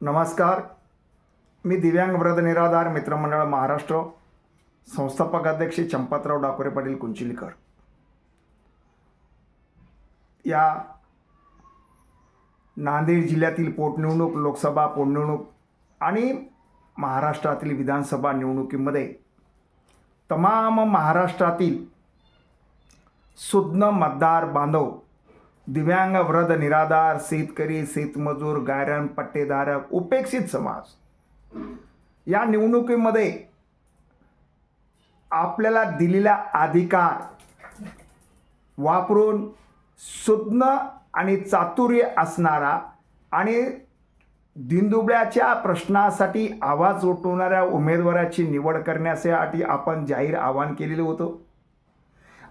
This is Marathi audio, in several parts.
नमस्कार. मी दिव्यांग व्रत निराधार मित्रमंडळ महाराष्ट्र संस्थापक अध्यक्ष चंपातराव डाकोरे पाटील कुंचिलीकर. या नांदेड जिल्ह्यातील पोटनिवडणूक लोकसभा पोटनिवडणूक आणि महाराष्ट्रातील विधानसभा निवडणुकीमध्ये तमाम महाराष्ट्रातील सुज्ञ मतदार बांधव दिव्यांग वृद्ध निराधार शेतकरी शेतमजूर गायरन पट्टेधारक उपेक्षित समाज. या निवडणुकीमध्ये आपल्याला दिलेला अधिकार वापरून सुज्ञ आणि चातुर्य असणारा आणि दिनदुबळ्याच्या प्रश्नासाठी आवाज उठवणाऱ्या उमेदवाराची निवड करण्यासाठी आपण जाहीर आवाहन केलेलं होतं.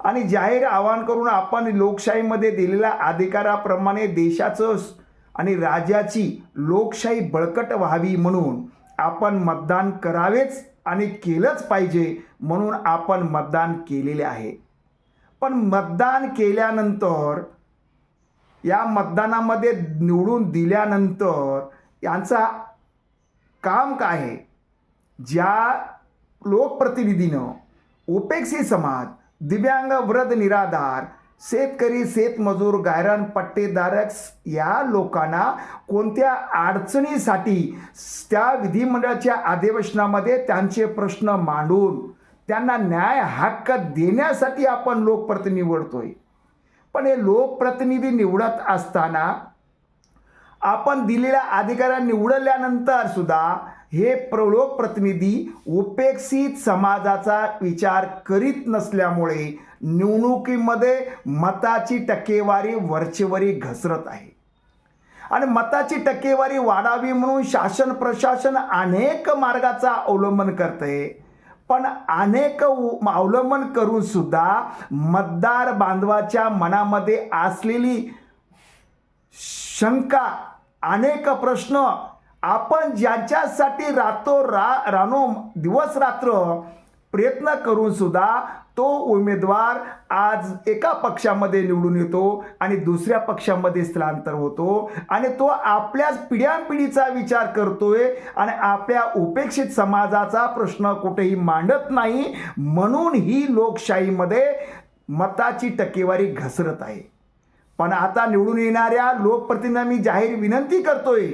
आणि जाहीर आवाहन करून आपण लोकशाहीमध्ये दिलेल्या अधिकाराप्रमाणे देशाचं आणि राज्याची लोकशाही बळकट व्हावी म्हणून आपण मतदान करावेच आणि केलंच पाहिजे म्हणून आपण मतदान केलेले आहे. पण मतदान केल्यानंतर या मतदानामध्ये निवडून दिल्यानंतर यांचा काम काय आहे? ज्या लोकप्रतिनिधीनं ओपेक्सी समाज दिव्यांग वृद्ध निराधार शेतकरी शेतमजूर गायरान पट्टेधारक या लोकांना कोणत्या अडचणीसाठी त्या विधिमंडळाच्या अधिवेशनामध्ये त्यांचे प्रश्न मांडून त्यांना न्याय हक्क देण्यासाठी आपण लोकप्रतिनिधी निवडतोय. पण हे लोकप्रतिनिधी निवडत असताना आपण दिलेल्या अधिकारा निवडल्यानंतर सुद्धा हे प्रलोक प्रतिनिधी उपेक्षित समाजाचा विचार करीत नसल्यामुळे निवडणुकीमध्ये मताची टक्केवारी वरचेवरी घसरत आहे. आणि मताची टक्केवारी वाढावी म्हणून शासन प्रशासन अनेक मार्गाचा अवलंबन करते. पण अनेक उ- अवलंबन करून सुद्धा मतदार बांधवाच्या मनामध्ये असलेली शंका अनेक प्रश्न. आपण ज्याच्यासाठी रातो रा रानो दिवस रात्र प्रयत्न करून सुद्धा तो उमेदवार आज एका पक्षामध्ये निवडून येतो आणि दुसऱ्या पक्षामध्ये स्थलांतर होतो आणि तो आपल्याच पिढ्यानपिढीचा विचार करतोय आणि आपल्या उपेक्षित समाजाचा प्रश्न कुठेही मांडत नाही म्हणून ही लोकशाहीमध्ये मताची टक्केवारी घसरत आहे. पण आता निवडून येणाऱ्या लोकप्रतिनिधींना मी जाहीर विनंती करतोय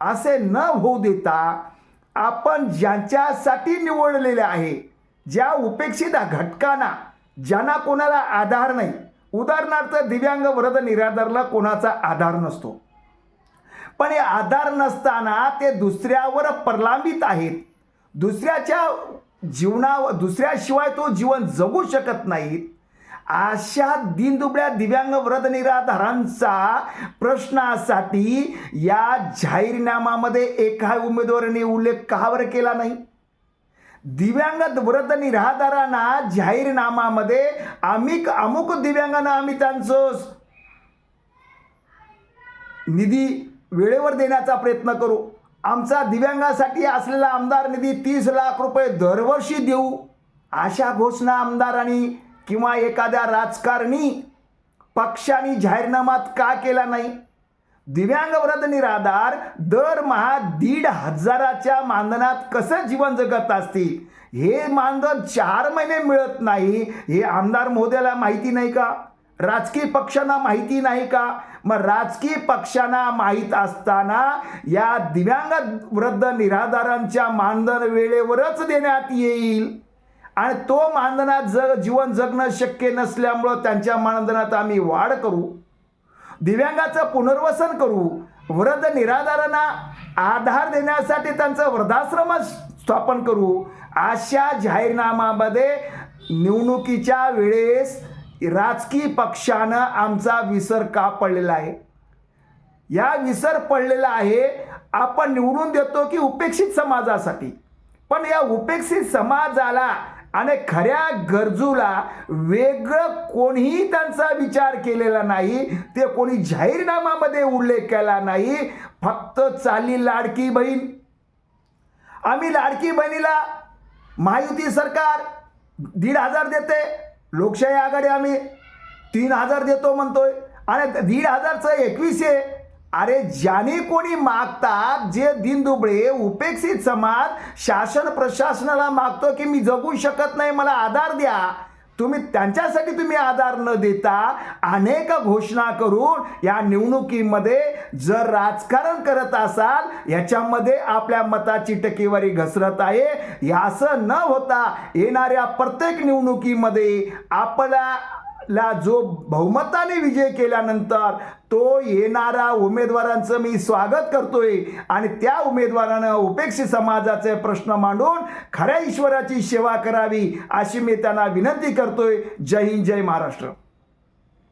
असे न होऊ देता आपण ज्यांच्यासाठी निवडलेले आहे ज्या उपेक्षित घटकांना ज्यांना कोणाला आधार नाही उदाहरणार्थ दिव्यांग वृद्ध निराधारला कोणाचा आधार नसतो. पण हे आधार नसताना ते दुसऱ्यावर प्रलांबित आहेत. दुसऱ्याच्या जीवना दुसऱ्याशिवाय तो जीवन जगू शकत नाहीत. अशा दिनदुबळ्या दिव्यांग व्रत निराधारांचा प्रश्नासाठी या जाहीरनामामध्ये एका उमेदवाराने उल्लेख का बरं केला नाही? दिव्यांग व्रत निराधारांना जाहीरनामामध्ये अमिक अमुक दिव्यांगांना आम्ही त्यांचं निधी वेळेवर देण्याचा प्रयत्न करू. आमचा दिव्यांगासाठी असलेला आमदार निधी तीस लाख रुपये दरवर्षी देऊ. अशा घोषणा आमदारांनी किंवा एखाद्या राजकारणी पक्षाने जाहीरनामात का केला नाही? दिव्यांग व्रत निराधार दरमहा दीड हजाराच्या मानधनात कसं जीवन जगत असतील? हे मानधन चार महिने मिळत नाही हे आमदार महोदयाला माहिती नाही का? राजकीय पक्षांना माहिती नाही का? मग राजकीय पक्षांना माहीत असताना या दिव्यांग वृद्ध निराधारांच्या मानधन वेळेवरच देण्यात येईल. आणि तो मानधनात जग जीवन जगणं शक्य नसल्यामुळं त्यांच्या मानधनात आम्ही वाढ करू दिव्यांगाचं पुनर्वसन करू वृद्ध निराधारांना आधार देण्यासाठी त्यांचं वृद्धाश्रम स्थापन करू अशा जाहीरनामामध्ये निवडणुकीच्या वेळेस राजकीय पक्षानं आमचा विसर का पडलेला आहे? या विसर पडलेला आहे आपण निवडून देतो की उपेक्षित समाजासाठी? पण या उपेक्षित समाजाला आणि खऱ्या गरजूला वेगळं कोणीही त्यांचा विचार केलेला नाही ते कोणी जाहीरनामामध्ये उल्लेख केला नाही फक्त चालली लाडकी बहीण. आम्ही लाडकी बहिणीला महायुती सरकार दीड हजार देते लोकशाही आघाडी आम्ही तीन हजार देतो म्हणतोय. आणि दीड हजारचं एकवीसशे अरे ज्याने कोणी मागतात जे दिनदुबळे उपेक्षित समाज शासन प्रशासनाला मागतो की मी जगू शकत नाही मला आधार द्या. तुम्ही त्यांच्यासाठी तुम्ही आधार न देता अनेक घोषणा करून या निवडणुकीमध्ये जर राजकारण करत असाल याच्यामध्ये आपल्या मताची टक्केवारी घसरत आहे. हे असं न होता येणाऱ्या प्रत्येक निवडणुकीमध्ये आपला ला जो बहुमताने विजय केल्यानंतर तो येणारा उमेदवारांचं मी स्वागत करतोय. आणि त्या उमेदवारानं उपेक्षित समाजाचे प्रश्न मांडून खऱ्या ईश्वराची सेवा करावी अशी मी त्यांना विनंती करतोय. जय हिंद जय महाराष्ट्र.